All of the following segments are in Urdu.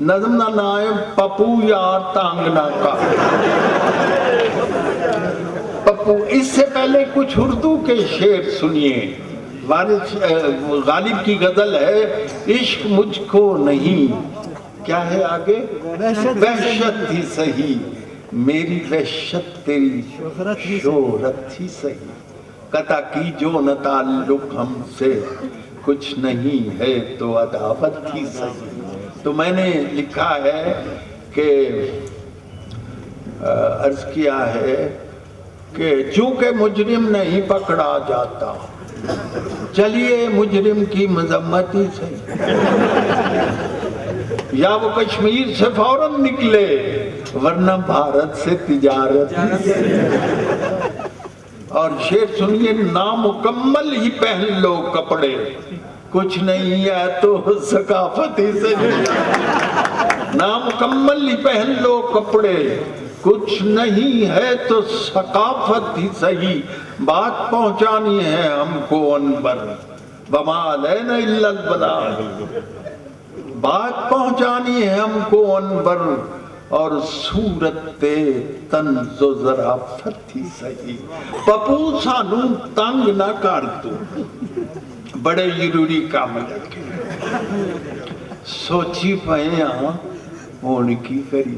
نظم نہ نائے پپو یار تانگ ناکا پپو اس سے پہلے کچھ اردو کے شیر سنیے۔ غالب کی غزل ہے عشق مجھ کو نہیں۔ کیا ہے آگے؟ وحشت ہی صحیح۔ میری وحشت تیری شہرت ہی صحیح۔ قطع کی جو نہ تعلق ہم سے۔ کچھ نہیں ہے تو عداوت ہی صحیح۔ تو میں نے لکھا ہے کہ عرض کیا ہے کہ چونکہ مجرم نہیں پکڑا جاتا، چلیے مجرم کی مذمت ہی یا وہ کشمیر سے فوراً نکلے، ورنہ بھارت سے تجارت اور شیر سنیے، نامکمل ہی پہن لو کپڑے۔ کچھ نہیں ہے تو ثقافتی سے نامکمل ہی پہن لو کپڑے۔ کچھ نہیں ہے تو ثقافت ہی صحیح۔ بات پہنچانی ہے ہم کو انبر بما ہے نا البلا بات پہنچانی ہے ہم کو انبر اور صورت تنز و ذرافت ہی صحیح۔ پپو سانو تنگ نہ کر دو ਬੜੇ ਜ਼ਰੂਰੀ ਕੰਮ ਲੱਗੇ ਸੋਚੀ ਪਏ ਆ, ਹੁਣ ਕੀ ਕਰੀ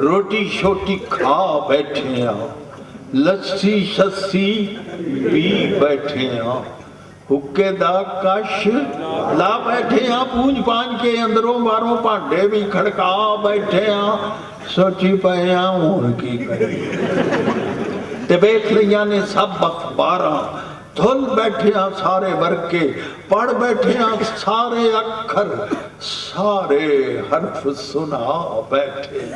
ਰੋਟੀ ਛੋਟੀ ਖਾ ਬੈਠੇ ਆ, ਲੱਸੀ ਛੱਸੀ ਵੀ ਬੈਠੇ ਆ। ਹੁੱਕੇ ਦਾ ਕਸ਼ ਲਾ ਬੈਠੇ ਆ, ਪੂੰਝ ਪਾਂਝ ਕੇ ਅੰਦਰੋਂ ਬਾਹਰੋਂ ਭਾਂਡੇ ਵੀ ਖੜਕਾ ਬੈਠੇ ਆ। ਸੋਚੀ ਪਏ ਆ, ਹੁਣ ਕੀ ਕਰੀ ਤੇ ਵੇਖ ਲਈਆਂ ਨੇ ਸਭ ਅਖਬਾਰਾਂ دھل بیٹھے ہاں سارے ورگ کے پڑھ بیٹھے ہاں سارے اکھر، سارے حرف سنا بیٹھے۔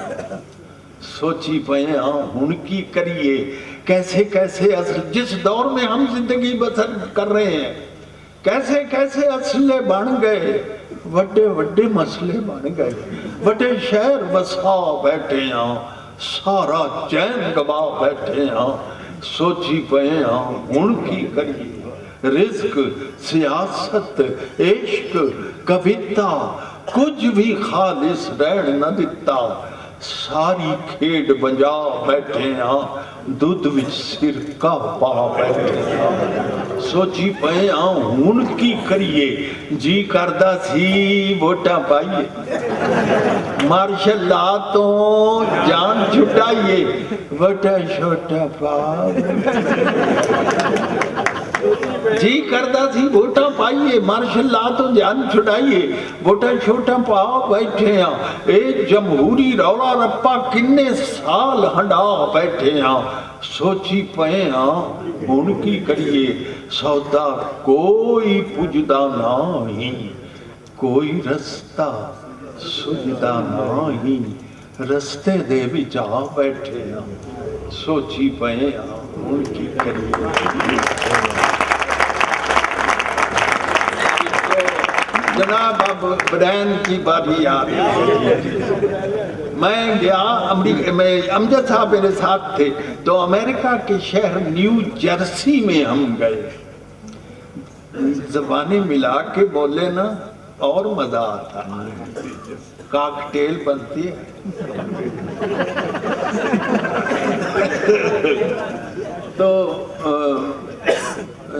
سوچی پہ ہاں ہن کی کریے؟ کیسے کیسے اصل، جس دور میں ہم زندگی بسر کر رہے ہیں، کیسے کیسے اصلے بن گئے؟ وڈے وڈے مسئلے بن گئے۔ وڈے شہر بسا بیٹھے ہاں سارا چین گبا بیٹھے ہاں سوچی پہے ہاں ہن کی کری؟ رزق، سیاست، عشق کبھتا کچھ بھی خالص رہن نہ دتا۔ ਸਾਰੀ ਖੇਡ ਵੰਜਾ ਬੈਠੇ ਆ, ਦੁੱਧ ਵਿੱਚ ਸਿਰਕਾ ਪਾ ਬੈਠੇ ਆ। ਸੋਚੀ ਪਏ ਆ, ਹੁਣ ਕੀ ਕਰੀਏ? ਜੀ ਕਰਦਾ ਸੀ ਵੋਟਾਂ ਪਾਈਏ। ਮਾਰਸ਼ਲ ਲਾ ਤੋਂ ਜਾਨ ਛੁਟਾਈਏ ਵਟਾ ਛੋਟਾ ਪਾ ਜੀ ਕਰਦਾ ਸੀ ਵੋਟਾਂ ਪਾਈਏ, ਮਾਰਸ਼ਲ ਤੋਂ ਜਾਨ ਛੁਡਾਈਏ। ਵੋਟਾਂ ਛੋਟਾਂ ਪਾ ਬੈਠੇ ਆ। ਇਹ ਜਮਹੂਰੀ ਰੌਲਾ ਰੱਪਾ ਕਿੰਨੇ ਸਾਲ ਹੰਡਾ ਬੈਠੇ ਆ। ਸੋਚੀ ਪਏ ਆ, ਹੁਣ ਕੀ ਕਰੀਏ? ਸੌਦਾ ਕੋਈ ਪੁੱਜਦਾ ਨਹੀਂ। ਕੋਈ ਰਸਤਾ ਸੁਝਦਾ ਨਹੀਂ। ਰਸਤੇ ਦੇ ਵਿੱਚ ਆ ਬੈਠੇ ਆ। ਸੋਚੀ ਪਏ ਆ, ਹੁਣ ਕੀ ਕਰੀਏ? جناب، اب بڑین کی بات ہی یاد ہے۔ میں گیا امجد صاحب میرے ساتھ تھے۔ تو امریکہ کے شہر نیو جرسی میں ہم گئے۔ زبانیں ملا کے بولے نا، اور مزا آتا۔ کاکٹیل بنتی ہے۔ تو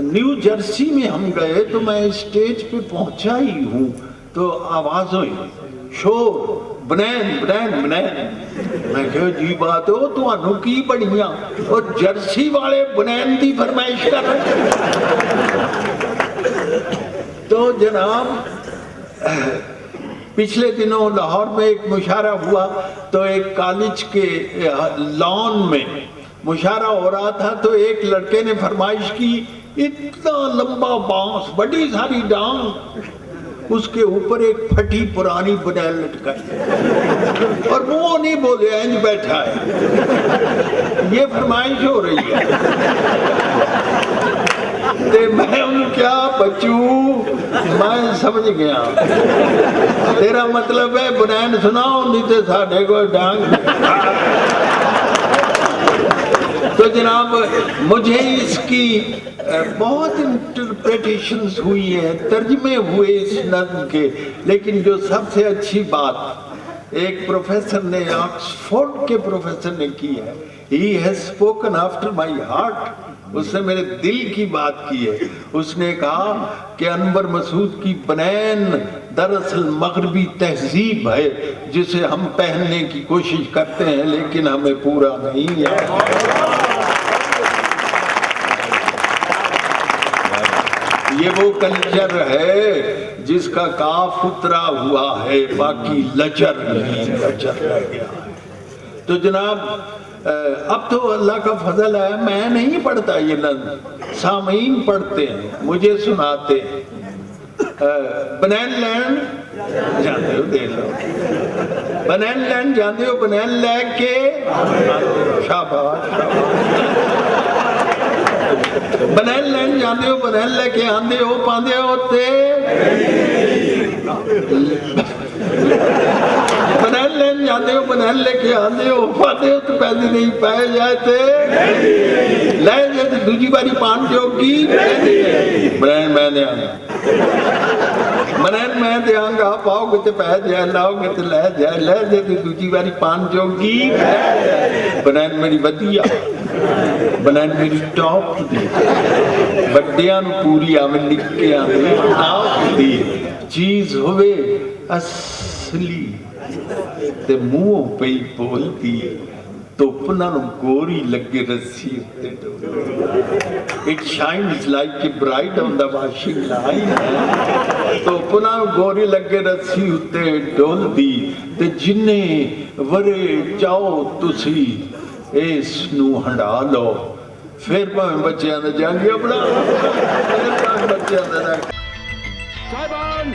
نیو جرسی میں ہم گئے تو میں اسٹیج پہ پہنچا ہی ہوں۔ تو آوازوں شور۔ بنین بنین بنین۔ میں کہا جی بات ہو تو انہوں کی بڑھیاں۔ اور جرسی والے بنین دی فرمائش کر۔ رہے تو جناب، پچھلے دنوں لاہور میں ایک مشارہ ہوا۔ تو ایک کالج کے لان میں مشارہ ہو رہا تھا۔ تو ایک لڑکے نے فرمائش کی اتنا لمبا بانس، بڑی ساری ڈان اس کے اوپر ایک پھٹی پرانی بنیل لٹکائی اور وہ نہیں بولے انج بیٹھا ہے۔ یہ فرمائش ہو رہی ہے۔ تے میں ان کیا بچوں؟ میں سمجھ گیا۔ تیرا مطلب ہے بنائن سناؤں نہیں تے ساڈے کو ڈانگ۔ تو جناب، مجھے اس کی بہت انٹرپریٹیشنز ہوئی ہیں، ترجمے ہوئے اس نظم کے، لیکن جو سب سے اچھی بات ایک پروفیسر نے، آکسفورڈ کے پروفیسر نے کی ہے he has spoken after my heart اس نے میرے دل کی بات کی ہے۔ اس نے کہا کہ انور مسعود کی بنین دراصل مغربی تہذیب ہے، جسے ہم پہننے کی کوشش کرتے ہیں، لیکن ہمیں پورا نہیں ہے یہ وہ کلچر ہے جس کا کاف اترا ہوا ہے، باقی لچر نہیں۔ لچر رہ گیا ہے تو جناب اب تو اللہ کا فضل ہے، میں نہیں پڑھتا یہ نظم سامعین پڑھتے ہیں، مجھے سناتے ہیں۔ بنین لینڈ جانتے ہو، دیکھ لو۔ بنین لینڈ جانتے ہو، بنین لے کے۔ شاباش بنین لینڈ جانتے ہو بنین لے کے آندے ہو پاندے ہوتے بنین لین جاتے ہو بنین لے کے آندے ہو پاتے ہو تو پیسے نہیں پائے جاتے لے جاتے دوجی باری پان جوگی بنین میں دے آنگا بنین میں دے آنگا پاؤ گے تو پہ جائے لاؤ گے تو لے جائے لے جاتے دوجی باری پان جوگی بنین میری when I'm very top today. ਵੱਡਿਆਂ ਨੂੰ ਪੂਰੀ ਆਵੇ, ਨਿੱਕਿਆਂ ਦੇ ਟਾਪ ਦੀ ਚੀਜ਼ ਹੋਵੇ ਅਸਲੀ ਤੇ ਮੂੰਹ ਪਈ ਬੋਲਦੀ ਧੁੱਪ ਨਾਲ ਗੋਰੀ ਲੱਗੇ ਰੱਸੀ ਉੱਤੇ ਇਟ ਸ਼ਾਈਨਸ ਲਾਈਕ ਕਿ bright on the washing line ਧੁੱਪ ਨਾਲ ਗੋਰੀ ਲੱਗੇ ਰੱਸੀ ਉੱਤੇ ਡੋਲਦੀ ਤੇ ਜਿੰਨੇ ਵਰੇ ਚਾਹੋ ਤੁਸੀਂ ਇਸ ਨੂੰ ਹੰਡਾ ਲਓ। ਫਿਰ ਭਾਵੇਂ ਬੱਚਿਆਂ ਦਾ ਜਾਂਗਿਆ ਬਣਾ ਫਿਰ ਭਾਵੇਂ ਬੱਚਿਆਂ ਦਾ ਸਾਹਿਬਾਨ